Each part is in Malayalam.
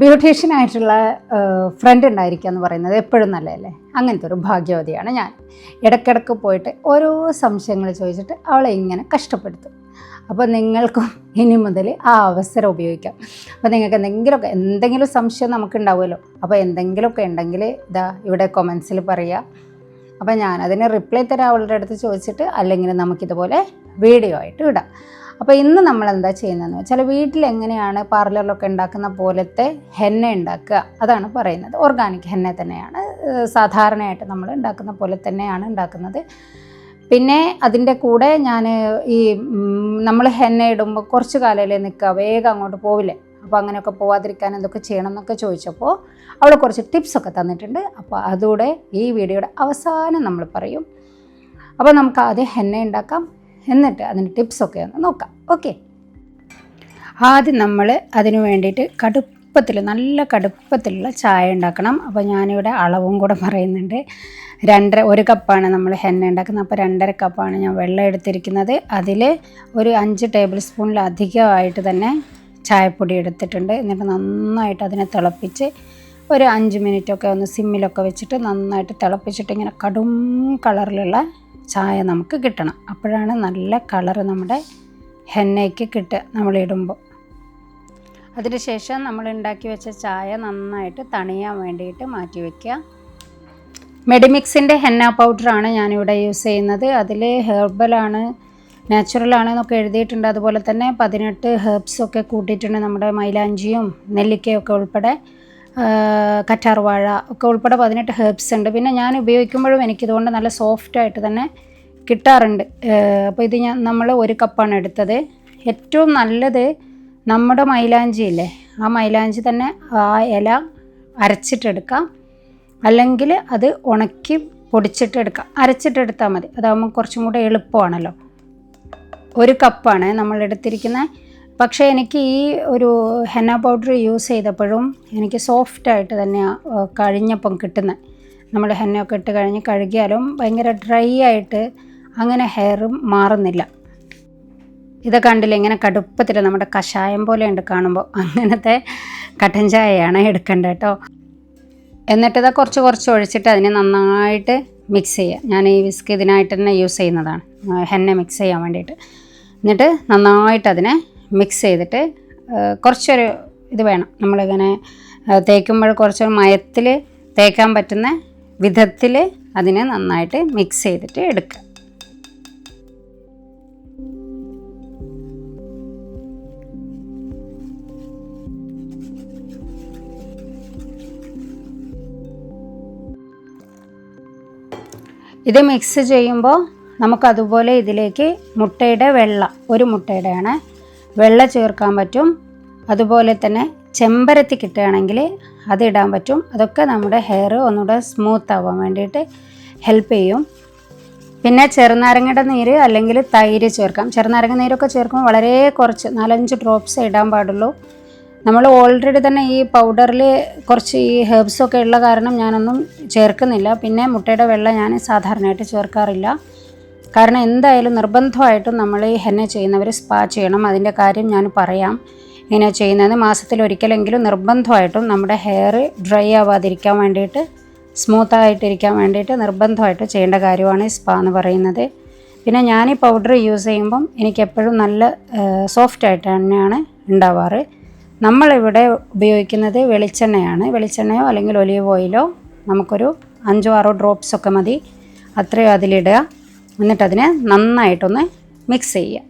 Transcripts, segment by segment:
ബ്യൂട്ടീഷ്യൻ ആയിട്ടുള്ള ഫ്രണ്ട് ഉണ്ടായിരിക്കുക എന്ന് പറയുന്നത് എപ്പോഴും നല്ലതല്ലേ? അങ്ങനത്തെ ഒരു ഭാഗ്യവതിയാണ് ഞാൻ. ഇടയ്ക്കിടയ്ക്ക് പോയിട്ട് ഓരോ സംശയങ്ങൾ ചോദിച്ചിട്ട് അവളെ ഇങ്ങനെ കഷ്ടപ്പെടുത്തും. അപ്പോൾ നിങ്ങൾക്കും ഇനി മുതൽ ആ അവസരം ഉപയോഗിക്കാം. അപ്പോൾ നിങ്ങൾക്ക് എന്തെങ്കിലുമൊക്കെ എന്തെങ്കിലും സംശയം നമുക്കുണ്ടാവുമല്ലോ. അപ്പോൾ എന്തെങ്കിലുമൊക്കെ ഉണ്ടെങ്കിൽ ഇതാ ഇവിടെ കൊമൻസിൽ പറയുക. അപ്പോൾ ഞാൻ റിപ്ലൈ തരാം അവളുടെ അടുത്ത് ചോദിച്ചിട്ട് അല്ലെങ്കിൽ നമുക്കിതുപോലെ വീഡിയോ ആയിട്ട് ഇടാം. അപ്പോൾ ഇന്ന് നമ്മൾ എന്താ ചെയ്യുന്നതെന്ന് വെച്ചാൽ വീട്ടിൽ എങ്ങനെയാണ് പാർലറിലൊക്കെ ഉണ്ടാക്കുന്ന പോലത്തെ ഹെന്ന ഉണ്ടാക്കുക അതാണ് പറയുന്നത്. ഓർഗാനിക് ഹെന്ന തന്നെയാണ്. സാധാരണയായിട്ട് നമ്മൾ ഉണ്ടാക്കുന്ന പോലെ തന്നെയാണ് ഉണ്ടാക്കുന്നത്. പിന്നെ അതിന്റെ കൂടെ ഞാൻ ഈ നമ്മൾ ഹെന്ന ഇടുമ്പോൾ കുറച്ച് കാലമല്ലേ നിൽക്കുക. വേഗം അങ്ങോട്ട് പോവില്ലേ? അപ്പോൾ അങ്ങനെയൊക്കെ പോവാതിരിക്കാൻ എന്തൊക്കെ ചെയ്യണം എന്നൊക്കെ ചോദിച്ചപ്പോൾ അവൾ കുറച്ച് ടിപ്സൊക്കെ തന്നിട്ടുണ്ട്. അപ്പോൾ അതുകൂടെ ഈ വീഡിയോയുടെ അവസാനം നമ്മൾ പറയും. അപ്പോൾ നമുക്ക് ആദ്യം ഹെന്ന ഉണ്ടാക്കാം. എന്നിട്ട് അതിന്റെ ടിപ്സൊക്കെ ഒന്ന് നോക്കാം. ഓക്കെ ആദ്യം നമ്മൾ അതിന് വേണ്ടിയിട്ട് കടുപ്പത്തിൽ നല്ല കടുപ്പത്തിലുള്ള ചായ ഉണ്ടാക്കണം. അപ്പോൾ ഞാനിവിടെ അളവും കൂടെ പറയുന്നുണ്ട്. രണ്ടര ഒരു കപ്പാണ് നമ്മൾ ഹെന്ന ഉണ്ടാക്കുന്നത്. അപ്പോൾ രണ്ടര കപ്പാണ് ഞാൻ വെള്ളം എടുത്തിരിക്കുന്നത്. അതിൽ ഒരു അഞ്ച് ടേബിൾ സ്പൂണിലധികമായിട്ട് തന്നെ ചായപ്പൊടി എടുത്തിട്ടുണ്ട്. എന്നിട്ട് നന്നായിട്ട് അതിനെ തിളപ്പിച്ച് ഒരു അഞ്ച് മിനിറ്റൊക്കെ ഒന്ന് സിമ്മിലൊക്കെ വെച്ചിട്ട് നന്നായിട്ട് തിളപ്പിച്ചിട്ട് ഇങ്ങനെ കടും കളറിലുള്ള ചായ നമുക്ക് കിട്ടണം. അപ്പോഴാണ് നല്ല കളറ് നമ്മുടെ ഹെന്നയ്ക്ക് കിട്ടുക നമ്മളിടുമ്പോൾ. അതിനുശേഷം നമ്മൾ ഉണ്ടാക്കി വെച്ച ചായ നന്നായിട്ട് തണിയാൻ വേണ്ടിയിട്ട് മാറ്റി വയ്ക്കുക മെഡിമിക്സിന്റെ ഹെന്ന പൗഡറാണ് ഞാനിവിടെ യൂസ് ചെയ്യുന്നത്. അതിൽ ഹെർബലാണ് നാച്ചുറലാണ് എന്നൊക്കെ എഴുതിയിട്ടുണ്ട്. അതുപോലെ തന്നെ പതിനെട്ട് ഹെർബ്സൊക്കെ കൂട്ടിയിട്ടുണ്ട് നമ്മുടെ മൈലാഞ്ചിയും നെല്ലിക്കയൊക്കെ ഉൾപ്പെടെ. കറ്റാർവാഴ ഒക്കെ ഉൾപ്പെടെ പതിനെട്ട് ഹെർബ്സ് ഉണ്ട്. പിന്നെ ഞാൻ ഉപയോഗിക്കുമ്പോഴും എനിക്കിതുകൊണ്ട് നല്ല സോഫ്റ്റ് ആയിട്ട് തന്നെ കിട്ടാറുണ്ട്. അപ്പോൾ ഇത് ഞാൻ നമ്മൾ ഒരു കപ്പാണ് എടുത്തത്. ഏറ്റവും നല്ലത് നമ്മുടെ മൈലാഞ്ചി ഇല്ലേ? ആ മൈലാഞ്ചി തന്നെ ആ ഇല അരച്ചിട്ടെടുക്കാം. അല്ലെങ്കിൽ അത് ഉണക്കി പൊടിച്ചിട്ടെടുക്കാം. അരച്ചിട്ടെടുത്താൽ മതി. അതാകുമ്പോൾ കുറച്ചും കൂടെ എളുപ്പമാണല്ലോ. ഒരു കപ്പാണ് നമ്മൾ എടുത്തിരിക്കുന്നത് പക്ഷേ എനിക്ക് ഈ ഒരു ഹെന്ന പൗഡർ യൂസ് ചെയ്തപ്പോഴും എനിക്ക് സോഫ്റ്റായിട്ട് തന്നെയാണ് കഴിഞ്ഞപ്പം കിട്ടുന്നത് നമ്മൾ ഹെന്നയൊക്കെ ഇട്ട് കഴിഞ്ഞ് കഴുകിയാലും ഭയങ്കര ഡ്രൈ ആയിട്ട് അങ്ങനെ ഹെയറും മാറുന്നില്ല. ഇത് കണ്ടില്ല ഇങ്ങനെ കടുപ്പത്തിൽ നമ്മുടെ കഷായം പോലെ ഉണ്ട് കാണുമ്പോൾ അങ്ങനത്തെ കട്ടൻ ചായയാണ് എടുക്കേണ്ടത് കേട്ടോ എന്നിട്ട് ഇത് കുറച്ച് കുറച്ച് ഒഴിച്ചിട്ട് അതിനെ നന്നായിട്ട് മിക്സ് ചെയ്യുക ഞാൻ ഈ വിസ്ക് ഇതിനായിട്ട് തന്നെ യൂസ് ചെയ്യുന്നതാണ് ഹെന്ന മിക്സ് ചെയ്യാൻ വേണ്ടിയിട്ട്. എന്നിട്ട് നന്നായിട്ട് അതിനെ മിക്സ് ചെയ്തിട്ട് കുറച്ചൊരു ഇത് വേണം. നമ്മളിങ്ങനെ തേക്കുമ്പോൾ കുറച്ചൊരു മയത്തിൽ തേക്കാൻ പറ്റുന്ന വിധത്തിൽ അതിനെ നന്നായിട്ട് മിക്സ് ചെയ്തിട്ട് എടുക്കുക. ഇത് മിക്സ് ചെയ്യുമ്പോൾ നമുക്കതുപോലെ ഇതിലേക്ക് മുട്ടയുടെ വെള്ള ഒരു മുട്ടയുടെയാണ് വെള്ള ചേർക്കാൻ പറ്റും. അതുപോലെ തന്നെ ചെമ്പരത്തി കിട്ടുകയാണെങ്കിൽ അതിടാൻ പറ്റും. അതൊക്കെ നമ്മുടെ ഹെയർ ഒന്നുകൂടെ സ്മൂത്ത് ആവാൻ വേണ്ടിയിട്ട് ഹെൽപ്പ് ചെയ്യും. പിന്നെ ചെറുനാരങ്ങയുടെ നീര് അല്ലെങ്കിൽ തൈര് ചേർക്കാം. ചെറുനാരങ്ങ നീരൊക്കെ ചേർക്കുമ്പോൾ വളരെ കുറച്ച് നാലഞ്ച് ഡ്രോപ്സ് ഇടാൻ പാടുള്ളൂ. നമ്മൾ ഓൾറെഡി തന്നെ ഈ പൗഡറിൽ കുറച്ച് ഈ ഹെർബ്സൊക്കെ ഉള്ള കാരണം ഞാനൊന്നും ചേർക്കുന്നില്ല. പിന്നെ മുട്ടയുടെ വെള്ളം ഞാൻ സാധാരണയായിട്ട് ചേർക്കാറില്ല. കാരണം എന്തായാലും നിർബന്ധമായിട്ടും നമ്മൾ ഈ ഹെന്ന ചെയ്യുന്നവർ സ്പാ ചെയ്യണം. അതിന്റെ കാര്യം ഞാൻ പറയാം. ഇങ്ങനെ ചെയ്യുന്നത് മാസത്തിൽ ഒരിക്കലെങ്കിലും നിർബന്ധമായിട്ടും നമ്മുടെ ഹെയർ ഡ്രൈ ആവാതിരിക്കാൻ വേണ്ടിയിട്ട് സ്മൂത്ത് ആയിട്ടിരിക്കാൻ വേണ്ടിയിട്ട് നിർബന്ധമായിട്ട് ചെയ്യേണ്ട കാര്യമാണ് സ്പാ എന്ന് പറയുന്നത്. പിന്നെ ഞാൻ ഈ പൗഡർ യൂസ് ചെയ്യുമ്പം എനിക്ക് എപ്പോഴും നല്ല സോഫ്റ്റ് ആയിട്ട് തന്നെയാണ് ഉണ്ടാവാറ്. നമ്മളിവിടെ ഉപയോഗിക്കുന്നത് വെളിച്ചെണ്ണയാണ്. വെളിച്ചെണ്ണയോ അല്ലെങ്കിൽ ഒലീവ് ഓയിലോ നമുക്കൊരു അഞ്ചോ ആറോ ഡ്രോപ്സ് ഒക്കെ മതി. അത്രയും അതിലിടുക. എന്നിട്ടതിനെ നന്നായിട്ടൊന്ന് മിക്സ് ചെയ്യുക.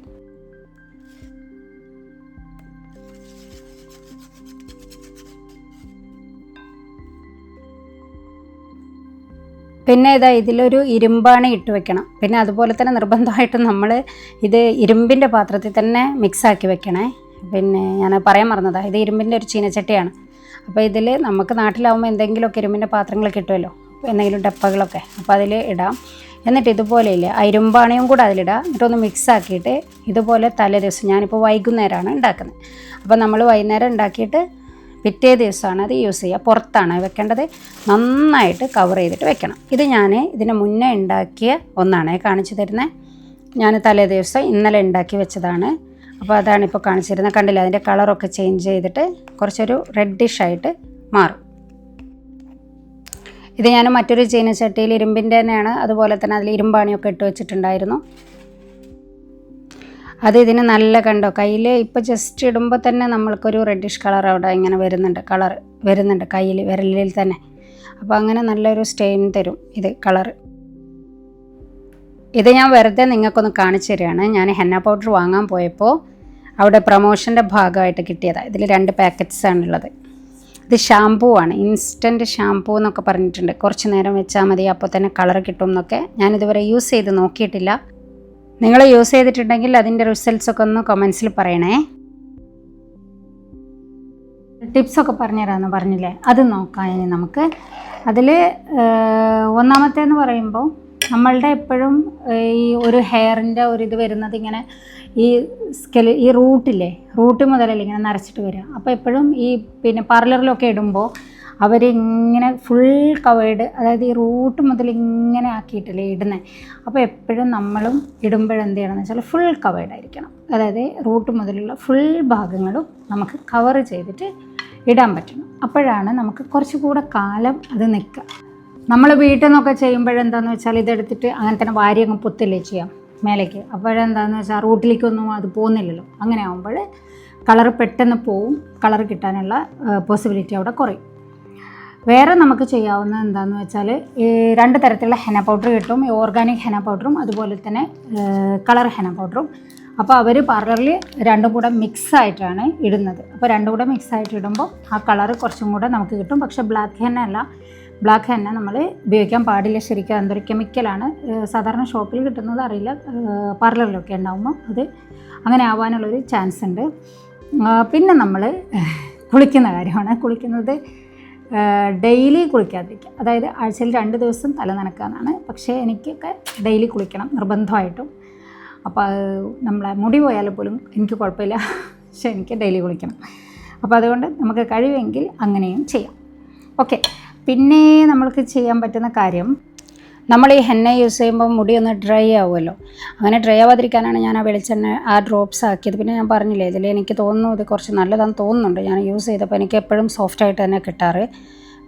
പിന്നെ ഇതാ ഇതിലൊരു ഇരുമ്പാണി ഇട്ട് വെക്കണം. പിന്നെ അതുപോലെ തന്നെ നിർബന്ധമായിട്ടും നമ്മൾ ഇത് ഇരുമ്പിന്റെ പാത്രത്തിൽ തന്നെ മിക്സാക്കി വെക്കണേ. പിന്നെ ഞാൻ പറയാൻ മറന്നതാണ് ഇത് ഇരുമ്പിന്റെ ഒരു ചീനച്ചട്ടിയാണ്. അപ്പോൾ ഇതിൽ നമുക്ക് നാട്ടിലാവുമ്പോൾ എന്തെങ്കിലുമൊക്കെ ഇരുമ്പിന്റെ പാത്രങ്ങൾ കിട്ടുമല്ലോ എന്തെങ്കിലും ഡപ്പകളൊക്കെ. അപ്പോൾ അതിൽ ഇടാം. എന്നിട്ട് ഇതുപോലെ ഇല്ല? അരുമ്പാണയും കൂടെ അതിലിടുക എന്നിട്ടൊന്ന് മിക്സ് ആക്കിയിട്ട് ഇതുപോലെ തലേ ദിവസം ഞാനിപ്പോൾ വൈകുന്നേരമാണ് ഉണ്ടാക്കുന്നത്. അപ്പോൾ നമ്മൾ വൈകുന്നേരം ഉണ്ടാക്കിയിട്ട് പിറ്റേ ദിവസമാണ് അത് യൂസ് ചെയ്യുക. പുറത്താണ് വെക്കേണ്ടത്. നന്നായിട്ട് കവർ ചെയ്തിട്ട് വെക്കണം. ഇത് ഞാൻ ഇതിന് മുന്നേ ഉണ്ടാക്കിയ ഒന്നാണ് കാണിച്ചു തരുന്നത് ഞാൻ തലേ ദിവസം ഇന്നലെ ഉണ്ടാക്കി വെച്ചതാണ്. അപ്പോൾ അതാണ് ഇപ്പോൾ കാണിച്ചിരുന്നത് കണ്ടില്ല? അതിന്റെ കളറൊക്കെ ചേഞ്ച് ചെയ്തിട്ട് കുറച്ചൊരു റെഡിഷായിട്ട് മാറും. ഇത് ഞാൻ മറ്റൊരു ചീനച്ചട്ടിയിൽ ഇരുമ്പിന്റെ തന്നെയാണ്. അതുപോലെ തന്നെ അതിൽ ഇരുമ്പാണിയൊക്കെ ഇട്ട് വെച്ചിട്ടുണ്ടായിരുന്നു. അത് ഇതിന് നല്ല കണ്ടോ? കയ്യിൽ ഇപ്പോൾ ജസ്റ്റ് ഇടുമ്പോൾ തന്നെ നമ്മൾക്കൊരു റെഡിഷ് കളർ അവിടെ ഇങ്ങനെ വരുന്നുണ്ട്. കളർ വരുന്നുണ്ട് കയ്യിൽ വിരലിൽ തന്നെ. അപ്പോൾ അങ്ങനെ നല്ലൊരു സ്റ്റെയിൻ തരും ഇത് കളർ ഇത് ഞാൻ വെറുതെ നിങ്ങൾക്കൊന്ന് കാണിച്ചു തരികയാണ്. ഞാൻ ഹെന്ന പൗഡർ വാങ്ങാൻ പോയപ്പോൾ അവിടെ പ്രൊമോഷന്റെ ഭാഗമായിട്ട് കിട്ടിയതാണ് ഇതിൽ രണ്ട് പാക്കറ്റ്സ് ആണുള്ളത് ഇത് ഷാമ്പൂ ആണ്. ഇൻസ്റ്റന്റ് ഷാമ്പൂ എന്നൊക്കെ പറഞ്ഞിട്ടുണ്ട്. കുറച്ച് നേരം വെച്ചാൽ മതി അപ്പോൾ തന്നെ കളർ കിട്ടും എന്നൊക്കെ. ഞാനിതുവരെ യൂസ് ചെയ്ത് നോക്കിയിട്ടില്ല. നിങ്ങൾ യൂസ് ചെയ്തിട്ടുണ്ടെങ്കിൽ അതിന്റെ റിസൾട്ട്സ് ഒക്കെ ഒന്ന് കമൻസിൽ പറയണേ. ടിപ്സൊക്കെ പറഞ്ഞുതരാമെന്ന് പറഞ്ഞില്ലേ? അത് നോക്കാം ഇനി നമുക്ക്. അതിൽ ഒന്നാമത്തേന്ന് പറയുമ്പോൾ നമ്മളുടെ എപ്പോഴും ഈ ഒരു ഹെയറിന്റെ ഒരു ഇത് വരുന്നത് ഇങ്ങനെ ഈ സ്കെൽ ഈ റൂട്ടില്ലേ റൂട്ട് മുതലല്ലേ ഇങ്ങനെ നരച്ചിട്ട് വരിക. അപ്പോൾ എപ്പോഴും ഈ പിന്നെ പാർലറിലൊക്കെ ഇടുമ്പോൾ അവരിങ്ങനെ ഫുൾ കവേർഡ് അതായത് ഈ റൂട്ട് മുതൽ ഇങ്ങനെ ആക്കിയിട്ടില്ലേ ഇടുന്നത് അപ്പോൾ എപ്പോഴും നമ്മളും ഇടുമ്പോഴെന്ത് ചെയ്യണമെന്ന് വെച്ചാൽ ഫുൾ കവേർഡ് ആയിരിക്കണം. അതായത് റൂട്ട് മുതലുള്ള ഫുൾ ഭാഗങ്ങളും നമുക്ക് കവർ ചെയ്തിട്ട് ഇടാൻ പറ്റണം. അപ്പോഴാണ് നമുക്ക് കുറച്ചുകൂടെ കാലം അത് നിൽക്കുക. നമ്മൾ വീട്ടിൽ നിന്നൊക്കെ ചെയ്യുമ്പോഴെന്താന്ന് വെച്ചാൽ ഇതെടുത്തിട്ട് അങ്ങനെ തന്നെ വാരി അങ്ങ് പൊത്തില്ലേ ചെയ്യാം മേലേക്ക്. അപ്പോഴെന്താന്ന് വെച്ചാൽ റൂട്ടിലേക്കൊന്നും അത് പോകുന്നില്ലല്ലോ അങ്ങനെ ആകുമ്പോൾ കളർ പെട്ടെന്ന് പോവും. കളർ കിട്ടാനുള്ള പോസിബിലിറ്റി അവിടെ കുറയും. വേറെ നമുക്ക് ചെയ്യാവുന്ന എന്താണെന്ന് വെച്ചാൽ രണ്ട് തരത്തിലുള്ള ഹെന പൗഡർ കിട്ടും. ഓർഗാനിക് ഹെന പൗഡറും അതുപോലെ തന്നെ കളർ ഹെന പൗഡറും. അപ്പോൾ അവർ പാർലറിൽ രണ്ടും കൂടെ മിക്സ് ആയിട്ടാണ് ഇടുന്നത്. അപ്പോൾ രണ്ടും കൂടെ മിക്സ് ആയിട്ട് ഇടുമ്പോൾ ആ കളർ കുറച്ചും കൂടെ നമുക്ക് കിട്ടും. പക്ഷേ ബ്ലാക്ക് ഹെന്ന അല്ല ബ്ലാക്ക് ഹെന്ന നമ്മൾ ഉപയോഗിക്കാൻ പാടില്ല ശരിക്കും. എന്തൊരു കെമിക്കലാണ് സാധാരണ ഷോപ്പിൽ കിട്ടുന്നത് അറിയില്ല. പാർലറിലൊക്കെ ഉണ്ടാകുമ്പോൾ അത് അങ്ങനെ ആവാനുള്ളൊരു ചാൻസ് ഉണ്ട്. പിന്നെ നമ്മൾ കുളിക്കുന്ന കാര്യമാണ്. കുളിക്കുന്നത് ഡെയിലി കുളിക്കാതിരിക്കുക. അതായത് ആഴ്ചയിൽ രണ്ട് ദിവസം തല നനക്കുക എന്നാണ് പക്ഷേ എനിക്കൊക്കെ ഡെയിലി കുളിക്കണം നിർബന്ധമായിട്ടും. അപ്പോൾ അത് നമ്മളെ മുടി പോയാൽ പോലും എനിക്ക് കുഴപ്പമില്ല. പക്ഷേ എനിക്ക് ഡെയിലി കുളിക്കണം. അപ്പോൾ അതുകൊണ്ട് നമുക്ക് കഴിവെങ്കിൽ അങ്ങനെയും ചെയ്യാം. ഓക്കെ പിന്നെ നമ്മൾക്ക് ചെയ്യാൻ പറ്റുന്ന കാര്യം നമ്മൾ ഈ ഹെന്ന യൂസ് ചെയ്യുമ്പോൾ മുടി ഒന്ന് ഡ്രൈ ആവുമല്ലോ. അങ്ങനെ ഡ്രൈ ആവാതിരിക്കാനാണ് ഞാൻ ആ വെളിച്ചെണ്ണ ആ ഡ്രോപ്സ് ആക്കിയത്. പിന്നെ ഞാൻ പറഞ്ഞില്ലേ ഇതിൽ എനിക്ക് തോന്നുന്നു ഇത് കുറച്ച് നല്ലതാണെന്ന് തോന്നുന്നുണ്ട്. ഞാൻ യൂസ് ചെയ്തപ്പോൾ എനിക്ക് എപ്പോഴും സോഫ്റ്റ് ആയിട്ട് തന്നെ കിട്ടാറ്.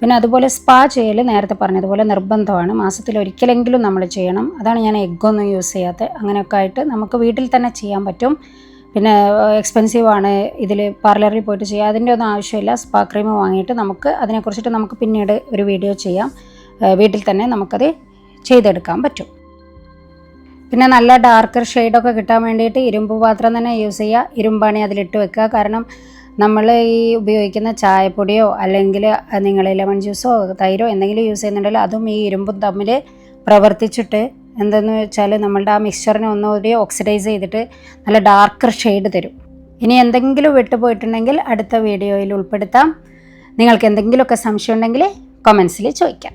പിന്നെ അതുപോലെ സ്പാ ചെയ്യൽ നേരത്തെ പറഞ്ഞതുപോലെ നിർബന്ധമാണ്. മാസത്തിൽ ഒരിക്കലെങ്കിലും നമ്മൾ ചെയ്യണം. അതാണ് ഞാൻ എഗ്ഗൊന്നും യൂസ് ചെയ്യാത്തത് അങ്ങനെയൊക്കെ ആയിട്ട് നമുക്ക് വീട്ടിൽ തന്നെ ചെയ്യാൻ പറ്റും. പിന്നെ എക്സ്പെൻസീവ് ആണ് ഇതിൽ പാർലറിൽ പോയിട്ട് ചെയ്യുക അതിന്റെ ഒന്നും ആവശ്യമില്ല. സ്പാ ക്രീം വാങ്ങിയിട്ട് നമുക്ക് അതിനെക്കുറിച്ചിട്ട് നമുക്ക് പിന്നീട് ഒരു വീഡിയോ ചെയ്യാം. വീട്ടിൽ തന്നെ നമുക്കത് ചെയ്തെടുക്കാൻ പറ്റും. പിന്നെ നല്ല ഡാർക്കർ ഷെയ്ഡൊക്കെ കിട്ടാൻ വേണ്ടിയിട്ട് ഇരുമ്പ് പാത്രം തന്നെ യൂസ് ചെയ്യുക ഇരുമ്പാണി അതിലിട്ട് വെക്കുക. കാരണം നമ്മൾ ഈ ഉപയോഗിക്കുന്ന ചായപ്പൊടിയോ അല്ലെങ്കിൽ നിങ്ങൾ ലെമൺ ജ്യൂസോ തൈരോ എന്തെങ്കിലും യൂസ് ചെയ്യുന്നുണ്ടെങ്കിൽ അതും ഈ ഇരുമ്പും തമ്മിൽ പ്രവർത്തിച്ചിട്ട് എന്തെന്ന് വെച്ചാൽ നമ്മളുടെ ആ മിക്സ്ചറിനെ ഒന്നുകൂടി ഓക്സിഡൈസ് ചെയ്തിട്ട് നല്ല ഡാർക്കർ ഷെയ്ഡ് തരും. ഇനി എന്തെങ്കിലും വിട്ടുപോയിട്ടുണ്ടെങ്കിൽ അടുത്ത വീഡിയോയിൽ ഉൾപ്പെടുത്താം. നിങ്ങൾക്ക് എന്തെങ്കിലുമൊക്കെ സംശയം ഉണ്ടെങ്കിൽ കമൻസിൽ ചോദിക്കാം.